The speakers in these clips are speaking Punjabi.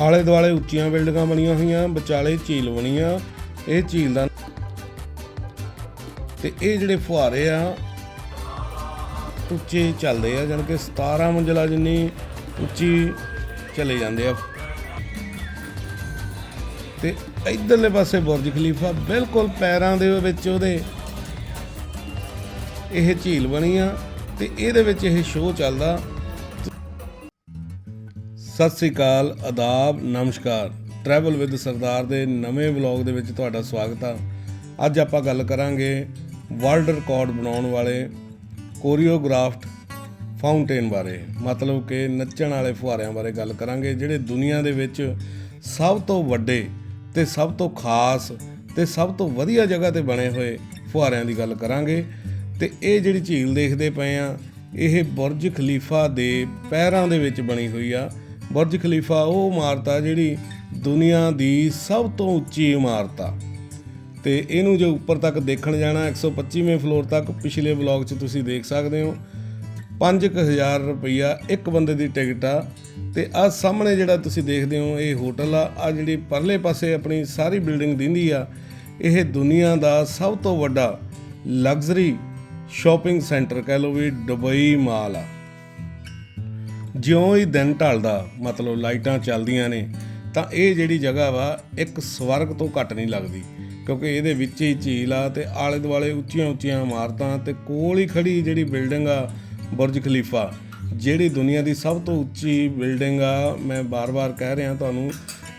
ਆਲੇ ਦੁਆਲੇ ਉੱਚੀਆਂ ਬਿਲਡਿੰਗਾਂ ਬਣੀਆਂ ਹੋਈਆਂ, ਵਿਚਾਲੇ ਝੀਲ ਬਣੀ ਆ। ਇਹ ਝੀਲ ਦਾ ਤੇ ਇਹ ਜਿਹੜੇ ਫੁਹਾਰੇ ਆ, ਉੱਚੇ ਚੱਲਦੇ ਆ, ਜਾਣੀ ਕਿ 17 ਮੰਜ਼ਲਾ ਜਿੰਨੀ ਉੱਚੀ ਚਲੇ ਜਾਂਦੇ ਆ। ਤੇ ਇਧਰਲੇ ਪਾਸੇ ਬੁਰਜ ਖਲੀਫਾ ਬਿਲਕੁਲ ਪੈਰਾਂ ਦੇ ਵਿੱਚ ਉਹਦੇ ਇਹ ਝੀਲ ਬਣੀ ਆ ਤੇ ਇਹਦੇ ਵਿੱਚ ਇਹ ਸ਼ੋਅ ਚੱਲਦਾ। ਸਤਿ ਸ੍ਰੀ ਅਕਾਲ, ਆਦਾਬ, ਨਮਸਕਾਰ। ਟਰੈਵਲ ਵਿਦ ਸਰਦਾਰ ਦੇ ਨਵੇਂ ਵਲੌਗ ਦੇ ਵਿੱਚ ਤੁਹਾਡਾ ਸਵਾਗਤ ਆ। ਅੱਜ ਆਪਾਂ ਗੱਲ ਕਰਾਂਗੇ ਵਰਲਡ ਰਿਕਾਰਡ ਬਣਾਉਣ ਵਾਲੇ ਕੋਰੀਓਗ੍ਰਾਫਟ ਫਾਊਂਟੇਨ ਬਾਰੇ। ਮਤਲਬ ਕਿ ਨੱਚਣ ਵਾਲੇ ਫੁਹਾਰਿਆਂ ਬਾਰੇ ਗੱਲ ਕਰਾਂਗੇ, ਜਿਹੜੇ ਦੁਨੀਆ ਦੇ ਵਿੱਚ ਸਭ ਤੋਂ ਵੱਡੇ ਤੇ ਸਭ ਤੋਂ ਖਾਸ ਤੇ ਸਭ ਤੋਂ ਵਧੀਆ ਜਗ੍ਹਾ ਤੇ ਬਣੇ ਹੋਏ ਫੁਹਾਰਿਆਂ ਦੀ ਗੱਲ ਕਰਾਂਗੇ। ਤੇ ਇਹ ਜਿਹੜੀ ਝੀਲ ਦੇਖਦੇ ਪਏ ਆ, ਇਹ ਬੁਰਜ ਖਲੀਫਾ ਦੇ ਪੈਰਾਂ ਦੇ ਵਿੱਚ ਬਣੀ ਹੋਈ ਆ। ਬੁਰਜ ਖਲੀਫਾ ਉਹ ਇਮਾਰਤ ਆ ਜਿਹੜੀ ਦੁਨੀਆ ਦੀ ਸਭ ਤੋਂ ਉੱਚੀ ਇਮਾਰਤ ਆ। ਤੇ ਇਹਨੂੰ ਜੇ ਉੱਪਰ ਤੱਕ ਦੇਖਣ ਜਾਣਾ 125ਵੇਂ ਫਲੋਰ ਤੱਕ, ਪਿਛਲੇ ਵਲੌਗ 'ਚ ਤੁਸੀਂ ਦੇਖ ਸਕਦੇ ਹੋ। 5000 ਰੁਪਈਆ ਇੱਕ ਬੰਦੇ ਦੀ ਟਿਕਟ ਆ। ਤੇ ਆ ਸਾਹਮਣੇ ਜਿਹੜਾ ਤੁਸੀਂ ਦੇਖਦੇ ਹੋ, ਇਹ ਹੋਟਲ ਆ। ਆ ਜਿਹੜੀ ਪਰਲੇ ਪਾਸੇ ਆਪਣੀ ਸਾਰੀ ਬਿਲਡਿੰਗ ਦਿੰਦੀ ਆ, ਇਹ ਦੁਨੀਆ ਦਾ ਸਭ ਤੋਂ ਵੱਡਾ ਲਗਜ਼ਰੀ ਸ਼ਾਪਿੰਗ ਸੈਂਟਰ ਕਹਿ ਲਓ ਵੀ ਦੁਬਈ ਮਾਲ ਆ। ਜਿਉਂ ਹੀ ਦਿਨ ਢਲਦਾ, ਮਤਲਬ ਲਾਈਟਾਂ ਚੱਲਦੀਆਂ ਨੇ, ਤਾਂ ਇਹ ਜਿਹੜੀ ਜਗ੍ਹਾ ਵਾ, ਇੱਕ ਸਵਰਗ ਤੋਂ ਘੱਟ ਨਹੀਂ ਲੱਗਦੀ। ਕਿਉਂਕਿ ਇਹਦੇ ਵਿੱਚ ਹੀ ਝੀਲ ਆ ਤੇ ਆਲੇ ਦੁਆਲੇ ਉੱਚੀਆਂ ਉੱਚੀਆਂ ਇਮਾਰਤਾਂ ਤੇ ਕੋਲ ਹੀ ਖੜੀ ਜਿਹੜੀ ਬਿਲਡਿੰਗ ਆ, ਬੁਰਜ ਖਲੀਫਾ, ਜਿਹੜੀ ਦੁਨੀਆ ਦੀ ਸਭ ਤੋਂ ਉੱਚੀ ਬਿਲਡਿੰਗ ਆ, ਮੈਂ ਬਾਰ-ਬਾਰ ਕਹਿ ਰਿਹਾ ਤੁਹਾਨੂੰ,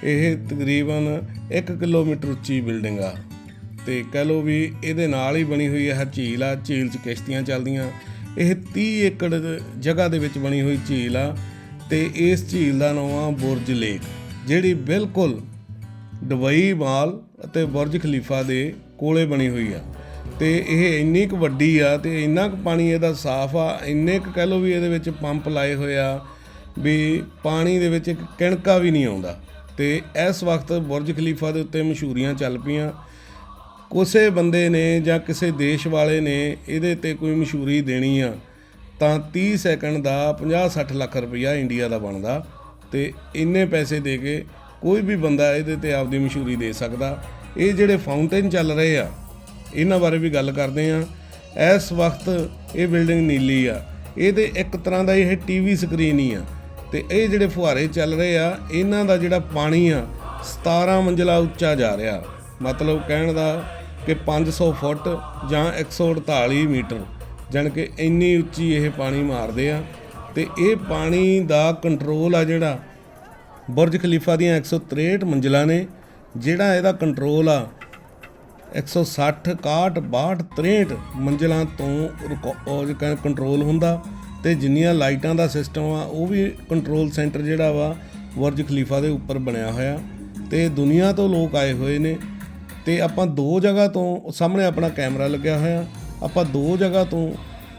ਇਹ ਤਕਰੀਬਨ 1 ਕਿਲੋਮੀਟਰ ਉੱਚੀ ਬਿਲਡਿੰਗ ਆ। ਤੇ ਕਹਿ ਲਓ ਵੀ ਇਹਦੇ ਨਾਲ ਹੀ ਬਣੀ ਹੋਈ ਹੈ ਝੀਲ ਆ, ਝੀਲ 'ਚ ਕਿਸ਼ਤੀਆਂ ਚੱਲਦੀਆਂ ਇਹ 30 ਏਕੜ ਜਗ੍ਹਾ ਦੇ ਵਿੱਚ ਬਣੀ ਹੋਈ ਝੀਲ ਆ ਤੇ ਇਸ ਝੀਲ ਦਾ ਨਾਮ ਆ ਬੁਰਜ ਲੇਕ, ਜਿਹੜੀ ਬਿਲਕੁਲ ਦੁਬਈ ਮਾਲ ਅਤੇ ਬੁਰਜ ਖਲੀਫਾ ਦੇ ਕੋਲੇ ਬਣੀ ਹੋਈ ਆ। ਤੇ ਇਹ ਇੰਨੀ ਕੁ ਵੱਡੀ ਆ ਤੇ ਇੰਨਾ ਕੁ ਪਾਣੀ ਇਹਦਾ ਸਾਫ਼ ਆ, ਇੰਨੇ ਕੁ ਕਹਿ ਲਓ ਵੀ ਇਹਦੇ ਵਿੱਚ ਪੰਪ ਲਾਏ ਹੋਏ ਆ ਵੀ ਪਾਣੀ ਦੇ ਵਿੱਚ ਇੱਕ ਕਿਣਕਾ ਵੀ ਨਹੀਂ ਆਉਂਦਾ। ਤੇ ਇਸ ਵਕਤ ਬੁਰਜ ਖਲੀਫਾ ਦੇ ਉੱਤੇ ਮਸ਼ਹੂਰੀਆਂ ਚੱਲ ਪਈਆਂ ਕਿਸੇ ਬੰਦੇ ਨੇ ਜਾਂ ਕਿਸੇ ਦੇਸ਼ ਵਾਲੇ ਨੇ ਇਹਦੇ ਤੇ ਕੋਈ ਮਸ਼ਹੂਰੀ ਦੇਣੀ ਆ, ਤਾਂ 30 ਸੈਕਿੰਡ ਦਾ 50-60 ਲੱਖ ਰੁਪਈਆ ਇੰਡੀਆ ਦਾ ਬਣਦਾ ਤੇ ਇੰਨੇ ਪੈਸੇ ਦੇ ਕੇ ਕੋਈ ਵੀ ਬੰਦਾ ਇਹਦੇ ਤੇ ਆਪਦੀ ਮਸ਼ਹੂਰੀ ਦੇ ਸਕਦਾ। ਇਹ ਜਿਹੜੇ ਫਾਊਂਟੇਨ ਚੱਲ ਰਹੇ ਆ, ਇਹਨਾਂ ਬਾਰੇ ਵੀ ਗੱਲ ਕਰਦੇ ਆ। ਇਸ ਵਕਤ ਇਹ ਬਿਲਡਿੰਗ ਨੀਲੀ ਆ। ਇਹਦੇ ਇੱਕ ਤਰ੍ਹਾਂ ਦਾ ਇਹ ਟੀਵੀ ਸਕਰੀਨ ਹੀ ਆ। ਤੇ ਇਹ ਜਿਹੜੇ ਫੁਹਾਰੇ ਚੱਲ ਰਹੇ ਆ, ਇਹਨਾਂ ਦਾ ਜਿਹੜਾ ਪਾਣੀ ਆ 17 ਮੰਜ਼ਲਾ ਉੱਚਾ ਜਾ ਰਿਹਾ। ਮਤਲਬ ਕਹਿਣ ਦਾ ਕਿ 500 ਫੁੱਟ ਜਾਂ 148 ਮੀਟਰ, ਜਾਣੀ ਕਿ ਇੰਨੀ ਉੱਚੀ ਇਹ ਪਾਣੀ ਮਾਰਦੇ ਆ। ਤੇ ਇਹ ਪਾਣੀ ਦਾ ਕੰਟਰੋਲ ਆ ਜਿਹੜਾ ਬੁਰਜ ਖਲੀਫਾ ਦੀਆਂ 163 ਮੰਜ਼ਿਲਾਂ ਨੇ, ਜਿਹੜਾ ਇਹਦਾ ਕੰਟਰੋਲ ਆ 160 61 62 63 ਮੰਜ਼ਿਲਾਂ ਤੋਂ ਕੰਟਰੋਲ ਹੁੰਦਾ। ਤੇ ਜਿੰਨੀਆਂ ਲਾਈਟਾਂ ਦਾ ਸਿਸਟਮ ਆ, ਉਹ ਵੀ ਕੰਟਰੋਲ ਸੈਂਟਰ ਜਿਹੜਾ ਵਾ ਬੁਰਜ ਖਲੀਫਾ ਦੇ ਉੱਪਰ ਬਣਿਆ ਹੋਇਆ। ਤੇ ਦੁਨੀਆ ਤੋਂ ਲੋਕ ਆਏ ਹੋਏ ਨੇ। ਤੇ ਆਪਾਂ ਦੋ ਜਗ੍ਹਾ ਤੋਂ ਸਾਹਮਣੇ ਆਪਣਾ ਕੈਮਰਾ ਲੱਗਿਆ ਹੋਇਆ। ਆਪਾਂ ਦੋ ਜਗ੍ਹਾ ਤੋਂ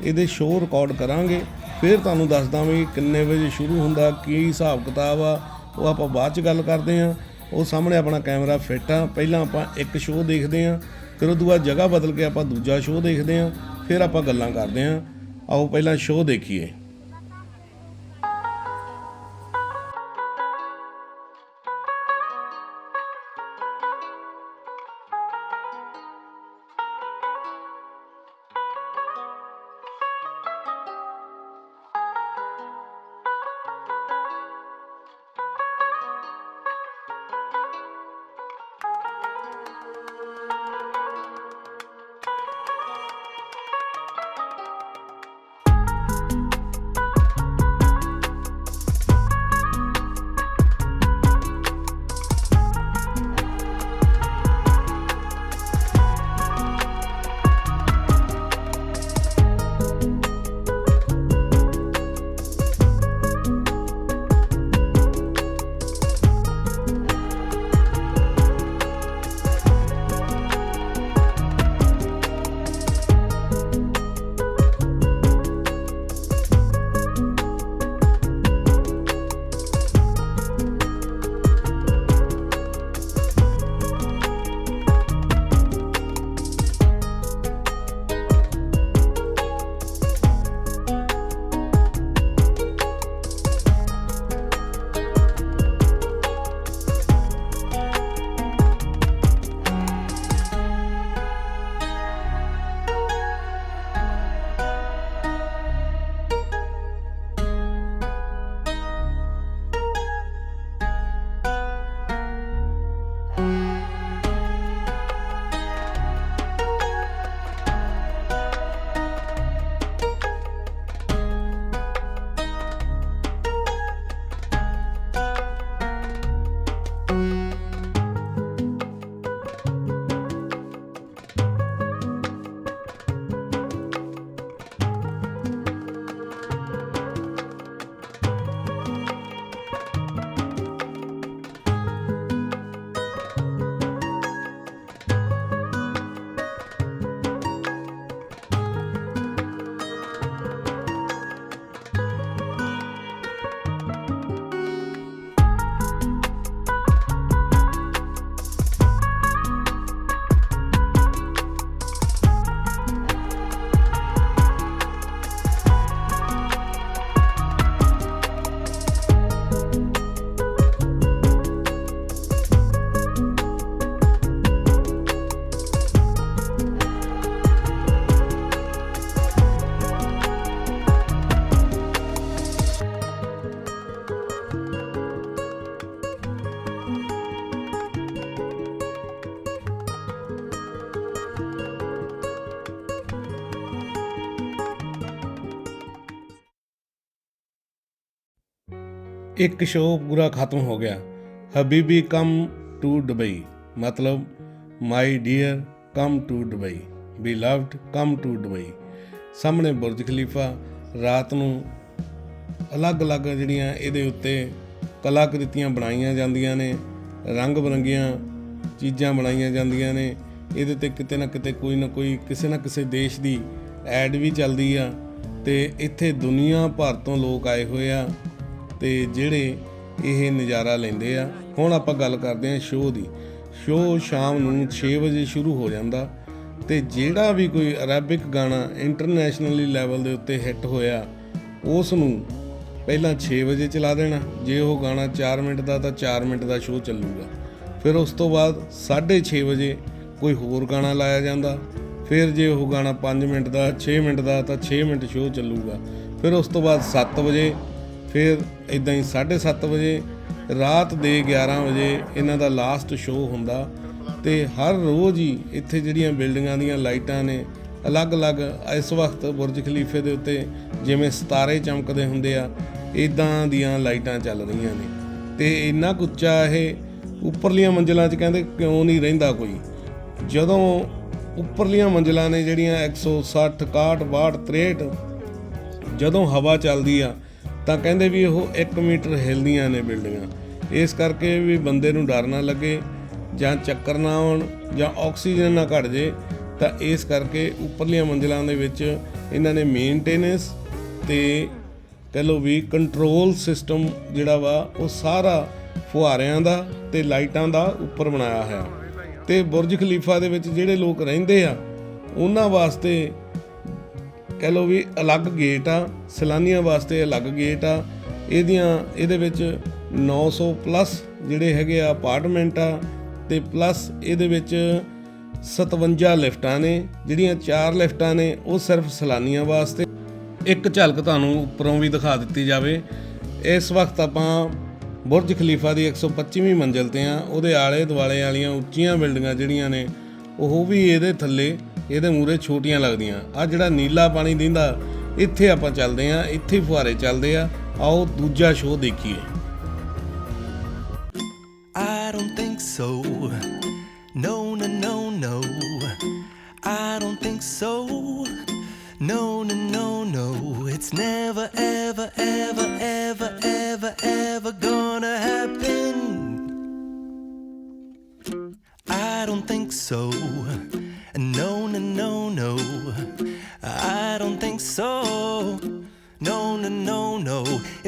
ਇਹਦੇ ਸ਼ੋਅ ਰਿਕਾਰਡ ਕਰਾਂਗੇ। ਫਿਰ ਤੁਹਾਨੂੰ ਦੱਸਦਾ ਵੀ ਕਿੰਨੇ ਵਜੇ ਸ਼ੁਰੂ ਹੁੰਦਾ, ਕੀ ਹਿਸਾਬ ਕਿਤਾਬ ਆ, ਉਹ ਆਪਾਂ ਬਾਅਦ ਚ ਗੱਲ ਕਰਦੇ ਆਂ ਉਹ ਸਾਹਮਣੇ ਆਪਣਾ ਕੈਮਰਾ ਫਿੱਟ ਆ। ਪਹਿਲਾਂ ਆਪਾਂ ਇੱਕ ਸ਼ੋਅ ਦੇਖਦੇ ਆਂ ਫਿਰ ਉਦੋਂ ਬਾਅਦ ਜਗ੍ਹਾ ਬਦਲ ਕੇ ਆਪਾਂ ਦੂਜਾ ਸ਼ੋਅ ਦੇਖਦੇ ਆਂ ਫਿਰ ਆਪਾਂ ਗੱਲਾਂ ਕਰਦੇ ਆਂ ਆਓ ਪਹਿਲਾਂ ਸ਼ੋਅ ਦੇਖੀਏ। ਇੱਕ ਸ਼ੋਅ ਪੂਰਾ ਖਤਮ ਹੋ ਗਿਆ। ਹਬੀਬੀ ਕਮ ਟੂ ਦੁਬਈ ਮਤਲਬ my dear come to Dubai be loved come to Dubai ਸਾਹਮਣੇ ਬੁਰਜ ਖਲੀਫਾ, ਰਾਤ ਨੂੰ ਅਲੱਗ-ਅਲੱਗ ਜਿਹੜੀਆਂ ਇਹਦੇ ਉੱਤੇ ਕਲਾਕ੍ਰਿਤੀਆਂ ਬਣਾਈਆਂ ਜਾਂਦੀਆਂ ਨੇ ਰੰਗ ਬਰੰਗੀਆਂ ਚੀਜ਼ਾਂ ਬਣਾਈਆਂ ਜਾਂਦੀਆਂ ਨੇ, ਇਹਦੇ ਤੇ ਕਿਤੇ ਨਾ ਕਿਤੇ ਕੋਈ ਨਾ ਕੋਈ, ਕਿਸੇ ਨਾ ਕਿਸੇ ਦੇਸ਼ ਦੀ ਐਡ ਵੀ ਚੱਲਦੀ ਆ ਤੇ ਇੱਥੇ ਦੁਨੀਆ ਭਰ ਤੋਂ ਲੋਕ ਆਏ ਹੋਏ ਆ। ਤੇ ਜਿਹੜੇ ਇਹ ਨਜ਼ਾਰਾ ਲੈਂਦੇ ਆ, ਹੁਣ ਆਪਾਂ ਗੱਲ ਕਰਦੇ ਹਾਂ ਸ਼ੋਅ ਦੀ। ਸ਼ੋਅ ਸ਼ਾਮ ਨੂੰ 6 ਵਜੇ ਸ਼ੁਰੂ ਹੋ ਜਾਂਦਾ ਤੇ ਜਿਹੜਾ ਵੀ ਕੋਈ ਅਰੈਬਿਕ ਗਾਣਾ ਇੰਟਰਨੈਸ਼ਨਲੀ ਲੈਵਲ ਦੇ ਉੱਤੇ ਹਿੱਟ ਹੋਇਆ, ਉਸ ਨੂੰ ਪਹਿਲਾਂ 6 ਵਜੇ ਚਲਾ ਦੇਣਾ। ਜੇ ਉਹ ਗਾਣਾ 4 ਮਿੰਟ ਦਾ ਤਾਂ 4 ਮਿੰਟ ਦਾ ਸ਼ੋਅ ਚੱਲੂਗਾ। ਫਿਰ ਉਸ ਤੋਂ ਬਾਅਦ 6:30 ਵਜੇ ਕੋਈ ਹੋਰ ਗਾਣਾ ਲਾਇਆ ਜਾਂਦਾ। ਫਿਰ ਜੇ ਉਹ ਗਾਣਾ 5 ਮਿੰਟ ਦਾ 6 ਮਿੰਟ ਦਾ ਤਾਂ 6 ਮਿੰਟ ਸ਼ੋਅ ਚੱਲੂਗਾ। ਫਿਰ ਉਸ ਤੋਂ ਬਾਅਦ 7 ਵਜੇ ਫਿਰ ਇਦਾਂ ਹੀ 7:30 ਵਜੇ, ਰਾਤ ਦੇ 11 ਵਜੇ ਇਹਨਾਂ ਦਾ ਲਾਸਟ ਸ਼ੋਅ ਹੁੰਦਾ ਤੇ ਹਰ ਰੋਜ਼ ਹੀ ਇੱਥੇ ਜਿਹੜੀਆਂ ਬਿਲਡਿੰਗਾਂ ਦੀਆਂ ਲਾਈਟਾਂ ਨੇ, ਅਲੱਗ-ਅਲੱਗ ਇਸ ਵਕਤ ਬੁਰਜ ਖਲੀਫੇ ਦੇ ਉੱਤੇ ਜਿਵੇਂ ਸਿਤਾਰੇ ਚਮਕਦੇ ਹੁੰਦੇ ਆ ਇਦਾਂ ਦੀਆਂ ਲਾਈਟਾਂ ਚੱਲ ਰਹੀਆਂ ਨੇ। ਤੇ ਇੰਨਾ ਕੁ ਉੱਚਾ ਇਹ ਉੱਪਰਲੀਆਂ ਮੰਜ਼ਲਾਂ 'ਚ ਕਹਿੰਦੇ ਕਿਉਂ ਨਹੀਂ ਰਹਿੰਦਾ ਕੋਈ? ਜਦੋਂ ਉੱਪਰਲੀਆਂ ਮੰਜ਼ਲਾਂ ਨੇ ਜਿਹੜੀਆਂ 160 61 62 63 ਜਦੋਂ ਹਵਾ ਚੱਲਦੀ ਆ ਤਾਂ ਕਹਿੰਦੇ ਵੀ ਉਹ 1 ਮੀਟਰ ਹਿਲਦੀਆਂ ਨੇ ਬਿਲਡਿੰਗਾਂ। ਇਸ ਕਰਕੇ ਵੀ ਬੰਦੇ ਨੂੰ ਡਰ ਨਾ ਲੱਗੇ, ਜਾਂ ਚੱਕਰ ਨਾ ਆਉਣ, ਜਾਂ ਆਕਸੀਜਨ ਨਾ ਘਟ ਜੇ, ਤਾਂ ਇਸ ਕਰਕੇ ਉੱਪਰਲੀਆਂ ਮੰਜ਼ਲਾਂ ਦੇ ਵਿੱਚ ਇਹਨਾਂ ਨੇ ਮੇਨਟੇਨੈਂਸ ਤੇ ਕਹ ਲਓ ਵੀ ਕੰਟਰੋਲ ਸਿਸਟਮ ਜਿਹੜਾ ਵਾ, ਉਹ ਸਾਰਾ ਫੁਹਾਰਿਆਂ ਦਾ ਤੇ ਲਾਈਟਾਂ ਦਾ ਉੱਪਰ ਬਣਾਇਆ ਹੋਇਆ। ਤੇ ਬੁਰਜ ਖਲੀਫਾ ਦੇ ਵਿੱਚ ਜਿਹੜੇ ਲੋਕ ਰਹਿੰਦੇ ਆ, ਉਹਨਾਂ ਵਾਸਤੇ ਕਹਿ ਲਓ ਵੀ ਅਲੱਗ ਗੇਟ ਆ, ਸੈਲਾਨੀਆਂ ਵਾਸਤੇ ਅਲੱਗ ਗੇਟ ਆ। ਇਹਦੀਆਂ, ਇਹਦੇ ਵਿੱਚ 900 ਪਲੱਸ ਜਿਹੜੇ ਹੈਗੇ ਆ ਅਪਾਰਟਮੈਂਟ ਆ ਤੇ ਪਲੱਸ ਇਹਦੇ ਵਿੱਚ 57 ਲਿਫਟਾਂ ਨੇ, ਜਿਹੜੀਆਂ ਚਾਰ ਲਿਫਟਾਂ ਨੇ, ਉਹ ਸਿਰਫ ਸੈਲਾਨੀਆਂ ਵਾਸਤੇ। ਇੱਕ ਝਲਕ ਤੁਹਾਨੂੰ ਉੱਪਰੋਂ ਵੀ ਦਿਖਾ ਦਿੱਤੀ ਜਾਵੇ। ਇਸ ਵਕਤ ਆਪਾਂ ਬੁਰਜ ਖਲੀਫਾ ਦੀ 125ਵੀਂ ਮੰਜ਼ਿਲ ਤੇ ਆ। ਉਹਦੇ ਆਲੇ ਦੁਆਲੇ ਵਾਲੀਆਂ ਉੱਚੀਆਂ ਬਿਲਡਿੰਗਾਂ ਜਿਹੜੀਆਂ ਨੇ ਉਹ ਵੀ ਇਹਦੇ ਥੱਲੇ ਇਹਦੇ ਮੂਰੇ ਛੋਟੀਆਂ ਲੱਗਦੀਆਂ ਆ ਜਿਹੜਾ ਨੀਲਾ ਪਾਣੀ ਦਿੰਦਾ ਇੱਥੇ ਆਪਾਂ ਚੱਲਦੇ ਆ ਇੱਥੇ ਹੀ ਫੁਹਾਰੇ ਚੱਲਦੇ ਆ ਆਓ ਦੂਜਾ ਸ਼ੋਅ ਦੇਖੀਏ I don't think so. No, no, no, no. I don't think so. No, no, no, no. It's never, ever, ever, ever, ever, ever gonna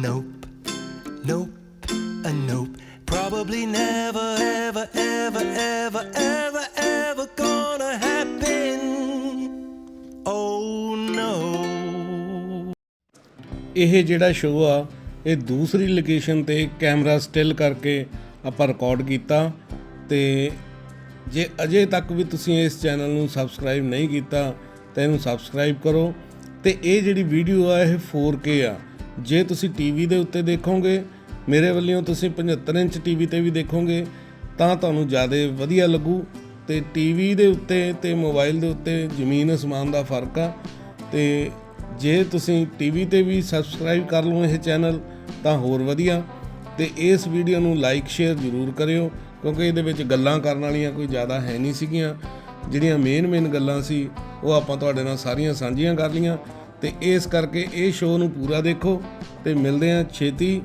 Nope, nope, a nope. Probably never, ever, ever, ever, ever, ever gonna happen. Oh no. ਇਹ ਜਿਹੜਾ ਸ਼ੋਅ ਆ ਇਹ ਦੂਸਰੀ ਲੋਕੇਸ਼ਨ ਤੇ ਕੈਮਰਾ ਸਟਿਲ ਕਰਕੇ ਆਪਾਂ ਰਿਕਾਰਡ ਕੀਤਾ ਤੇ ਜੇ ਅਜੇ ਤੱਕ ਵੀ ਤੁਸੀਂ ਇਸ ਚੈਨਲ ਨੂੰ ਸਬਸਕ੍ਰਾਈਬ ਨਹੀਂ ਕੀਤਾ ਤਾਂ ਇਹਨੂੰ ਸਬਸਕ੍ਰਾਈਬ ਕਰੋ ਤੇ ਇਹ ਜਿਹੜੀ ਵੀਡੀਓ ਆ ਇਹ 4K ਆ ਜੇ ਤੁਸੀਂ ਟੀਵੀ ਦੇ ਉੱਤੇ ਦੇਖੋਗੇ, ਮੇਰੇ ਵੱਲੋਂ ਤੁਸੀਂ 75 ਇੰਚ ਟੀਵੀ ਤੇ ਵੀ ਦੇਖੋਗੇ, ਤਾਂ ਤੁਹਾਨੂੰ ਜ਼ਿਆਦਾ ਵਧੀਆ ਲੱਗੂ। ਤੇ ਟੀਵੀ ਦੇ ਉੱਤੇ ਤੇ ਮੋਬਾਈਲ ਦੇ ਉੱਤੇ ਜ਼ਮੀਨ ਅਸਮਾਨ ਦਾ ਫ਼ਰਕ ਆ। ਤੇ ਜੇ ਤੁਸੀਂ ਟੀਵੀ ਤੇ ਵੀ ਸਬਸਕ੍ਰਾਈਬ ਕਰ ਲਓ ਇਹ ਚੈਨਲ ਤਾਂ ਹੋਰ ਵਧੀਆ। ਤੇ ਇਸ ਵੀਡੀਓ ਨੂੰ ਲਾਈਕ ਸ਼ੇਅਰ ਜ਼ਰੂਰ ਕਰਿਓ, ਕਿਉਂਕਿ ਇਹਦੇ ਵਿੱਚ ਗੱਲਾਂ ਕਰਨ ਵਾਲੀਆਂ ਕੋਈ ਜ਼ਿਆਦਾ ਹੈ ਨਹੀਂ ਸੀਗੀਆਂ। ਜਿਹੜੀਆਂ ਮੇਨ ਮੇਨ ਗੱਲਾਂ ਸੀ, ਉਹ ਆਪਾਂ ਤੁਹਾਡੇ ਨਾਲ ਸਾਰੀਆਂ ਸਾਂਝੀਆਂ ਕਰ ਲੀਆਂ ਤੇ ਇਸ ਕਰਕੇ ਇਹ ਸ਼ੋਅ ਨੂੰ ਪੂਰਾ ਦੇਖੋ ਤੇ ਮਿਲਦੇ ਹਾਂ ਛੇਤੀ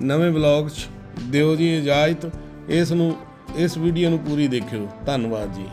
ਨਵੇਂ ਵਲੌਗ 'ਚ। ਦਿਓ ਜੀ ਇਜਾਜ਼ਤ। ਇਸ ਨੂੰ, ਇਸ ਵੀਡੀਓ ਨੂੰ ਪੂਰੀ ਦੇਖਿਓ। ਧੰਨਵਾਦ ਜੀ।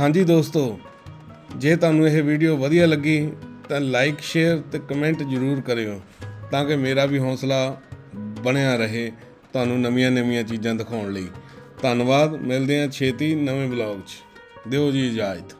ਹਾਂਜੀ ਦੋਸਤੋ, ਜੇ ਤੁਹਾਨੂੰ ਇਹ ਵੀਡੀਓ ਵਧੀਆ ਲੱਗੀ, ਤਾਂ ਲਾਈਕ ਸ਼ੇਅਰ ਤੇ ਕਮੈਂਟ ਜ਼ਰੂਰ ਕਰਿਓ, ਤਾਂ ਕਿ ਮੇਰਾ ਵੀ ਹੌਸਲਾ ਬਣਿਆ ਰਹੇ ਤੁਹਾਨੂੰ ਨਵੀਆਂ-ਨਵੀਆਂ ਚੀਜ਼ਾਂ ਦਿਖਾਉਣ ਲਈ। ਧੰਨਵਾਦ, ਮਿਲਦੇ ਹਾਂ ਛੇਤੀ ਨਵੇਂ ਬਲੌਗ 'ਚ। ਦਿਓ ਜੀ ਇਜਾਜ਼ਤ।